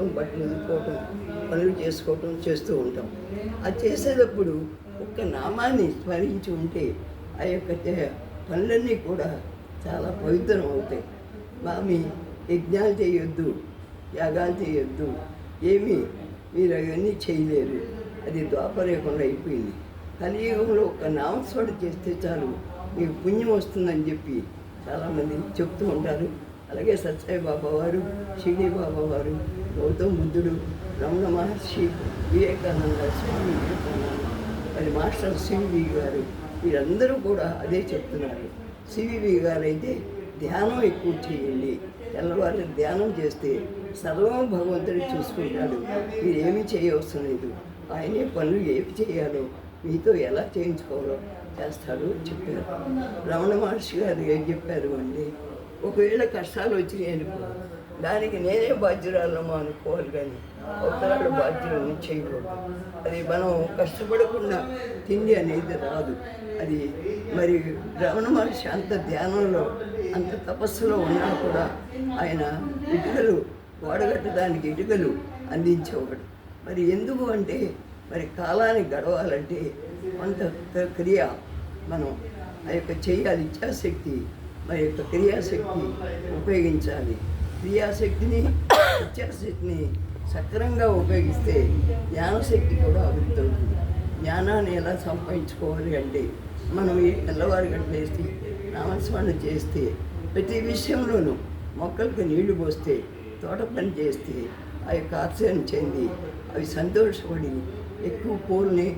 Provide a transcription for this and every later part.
చేయటం బట్టలు ఉదుకోవటం పనులు చేసుకోవటం చేస్తూ ఉంటాం. అది చేసేటప్పుడు ఒక్క నామాన్ని స్మరించి ఉంటే ఆ యొక్క చే- పనులన్నీ కూడా చాలా పవిత్రం అవుతాయి. మామి యజ్ఞాలు చేయొద్దు యాగాలు చేయొద్దు ఏమి మీరు అవన్నీ చేయలేరు. అది ద్వాపరయుగంలో అయిపోయింది. కలియుగంలో ఒక నామస్మరణ చేస్తే చాలు మీకు పుణ్యం వస్తుందని చెప్పి చాలామంది చెప్తూ ఉంటారు. అలాగే సత్సాయి బాబా వారు షిరిడి బాబా వారు గౌతమ బుద్ధుడు రమణ మహర్షి వివేకానంద స్వామి వివేకానంద మరి మాస్టర్ సివివి గారు వీరందరూ కూడా అదే చెప్తున్నారు. సివివి గారు అయితే ధ్యానం ఎక్కువ చేయండి. తెల్లవారు ధ్యానం చేస్తే సర్వం భగవంతుడు చూసుకుంటాడు. మీరేమి చేయవసరం లేదు. ఆయనే పనులు ఏమి చేయాలో మీతో ఎలా చేయించుకోవాలో చేస్తాడు చెప్పారు. రమణ మహర్షి గారు ఏం చెప్పారు అండి ఒకవేళ కష్టాలు వచ్చినాయి అనుకో దానికి నేనే బాధ్యురాలమ్మా అనుకోవాలి కానీ అవతరాలు బాధ్యులను చేయకూడదు. అది మనం కష్టపడకుండా తిండి అనేది రాదు. అది మరి రమణ మహర్షి అంత ధ్యానంలో అంత తపస్సులో ఉన్నా కూడా ఆయన ఇటుకలు వాడగట్టడానికి ఇటుకలు అందించేవాడు. మరి ఎందుకు అంటే మరి కాలాన్ని గడవాలంటే కొంత క్రియ మనం ఆ యొక్క చేయాలి ఇచ్చాశక్తి మరి యొక్క క్రియాశక్తి ఉపయోగించాలి. క్రియాశక్తిని ఇచ్ఛాశక్తిని సక్రంగా ఉపయోగిస్తే జ్ఞానశక్తి కూడా అభివృద్ధి అవుతుంది. జ్ఞానాన్ని ఎలా సంపాదించుకోవాలి అంటే మనం ఈ గంటలు గంటలేసి నామస్మరణ చేస్తే ప్రతి విషయంలోనూ మొక్కలకు నీళ్ళు పోస్తే తోట పని చేస్తే ఆ యొక్క ఆశ్చర్యం చెంది అవి సంతోషపడి ఎక్కువ పూలని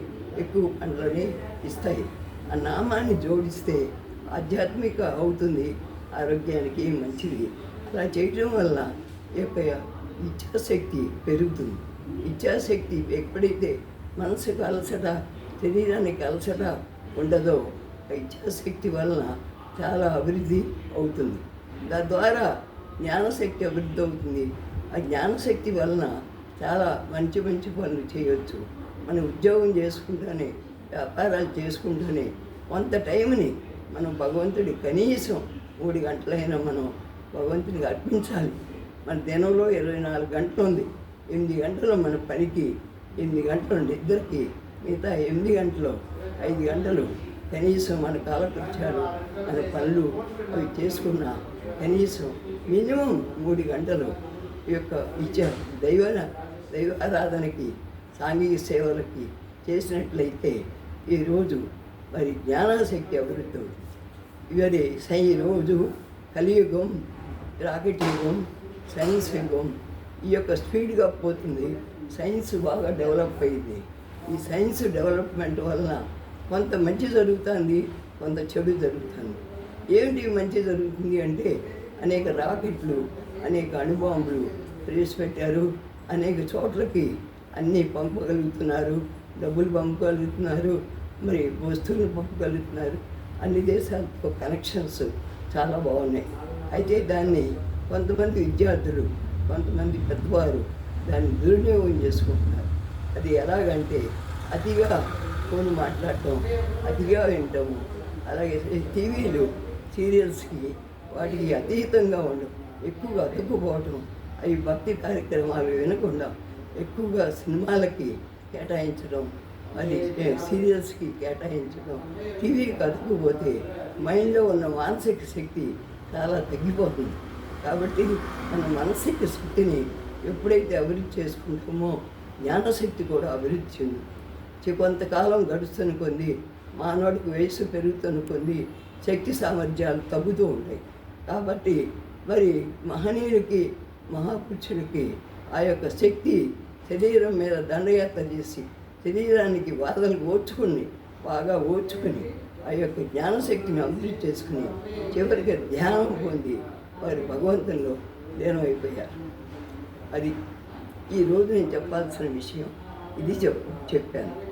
ఎక్కువ పండ్లని ఇస్తాయి. ఆ నామాన్ని జోడిస్తే ఆధ్యాత్మిక అవుతుంది. ఆరోగ్యానికి మంచిది. అలా చేయటం వల్ల ఈ యొక్క ఇచ్ఛాశక్తి పెరుగుతుంది. ఇచ్ఛాశక్తి ఎప్పుడైతే మనసుకు అలసట శరీరానికి అలసట ఉండదో ఆ ఇచ్ఛాశక్తి వలన చాలా అభివృద్ధి అవుతుంది. తద్వారా జ్ఞానశక్తి అభివృద్ధి అవుతుంది. ఆ జ్ఞానశక్తి వలన చాలా మంచి మంచి పనులు చేయవచ్చు మనం ఉద్యోగం చేసుకుంటూనే వ్యాపారాలు చేసుకుంటూనే కొంత టైంని మనం భగవంతుడి కనీసం మూడు గంటలైనా మనం భగవంతుడికి అర్పించాలి. మన దినంలో ఇరవై నాలుగు గంటలు ఉంది. ఎనిమిది గంటలు మన పనికి ఎనిమిది గంటలు నిద్రకి మిగతా ఎనిమిది గంటలు ఐదు గంటలు కనీసం మన కాలకృత్యాలు మన పనులు అవి చేసుకున్న కనీసం మినిమం మూడు గంటలు ఈ యొక్క ఇచ్చారు దైవ దైవారాధనకి సాంఘిక సేవలకి చేసినట్లయితే ఈరోజు మరి జ్ఞానశక్తి అభివృద్ధి. అవుతుంది ఇవరి సై రోజు కలియుగం రాకెట్ యుగం సైన్స్ యుగం. ఈ యొక్క స్పీడ్గా పోతుంది. సైన్స్ బాగా డెవలప్ అయింది. ఈ సైన్స్ డెవలప్మెంట్ వలన కొంత మంచి జరుగుతుంది కొంత చెడు జరుగుతుంది. ఏమిటి మంచి జరుగుతుంది అంటే అనేక రాకెట్లు అనేక అణుబాంబులు ప్రవేశపెట్టారు. అనేక చోట్లకి అన్నీ పంపగలుగుతున్నారు డబ్బులు పంపగలుగుతున్నారు మరి వస్తువులు పంపగలుగుతున్నారు. అన్ని దేశాలతో కనెక్షన్స్ చాలా బాగున్నాయి. అయితే దాన్ని కొంతమంది విద్యార్థులు కొంతమంది పెద్దవారు దాన్ని దుర్వినియోగం చేసుకుంటున్నారు. అది ఎలాగంటే అతిగా ఫోన్ మాట్లాడటం అతిగా వింటాము అలాగే టీవీలు సీరియల్స్కి వాటికి అతీతంగా ఉండవు ఎక్కువగా అతుక్కుపోవటం అవి భక్తి కార్యక్రమాలు వినకుండా ఎక్కువగా సినిమాలకి కేటాయించడం అది సీరియల్స్కి కేటాయించడం. టీవీకి కదుకుపోతే మైండ్లో ఉన్న మానసిక శక్తి చాలా తగ్గిపోతుంది. కాబట్టి మన మానసిక శక్తిని ఎప్పుడైతే అభివృద్ధి చేసుకుంటామో జ్ఞానశక్తి కూడా అభివృద్ధి చెందుతుంది. కొంతకాలం గడుస్తున్న కొన్ని మానవుడికి వయసు పెరుగుతున్న కొన్ని శక్తి సామర్థ్యాలు తగ్గుతూ ఉంటాయి. కాబట్టి మరి మహనీయుడికి మహాపురుషుడికి ఆ యొక్క శక్తి శరీరం మీద దండయాత్ర చేసి శరీరానికి బాధలు ఓర్చుకుని బాగా ఓర్చుకుని ఆ యొక్క జ్ఞానశక్తిని అభివృద్ధి చేసుకుని చివరికి ధ్యానం పొంది వారి భగవంతుల్లో లీనమైపోయారు. అది ఈరోజు నేను చెప్పాల్సిన విషయం. ఇది చెప్ చెప్పాను.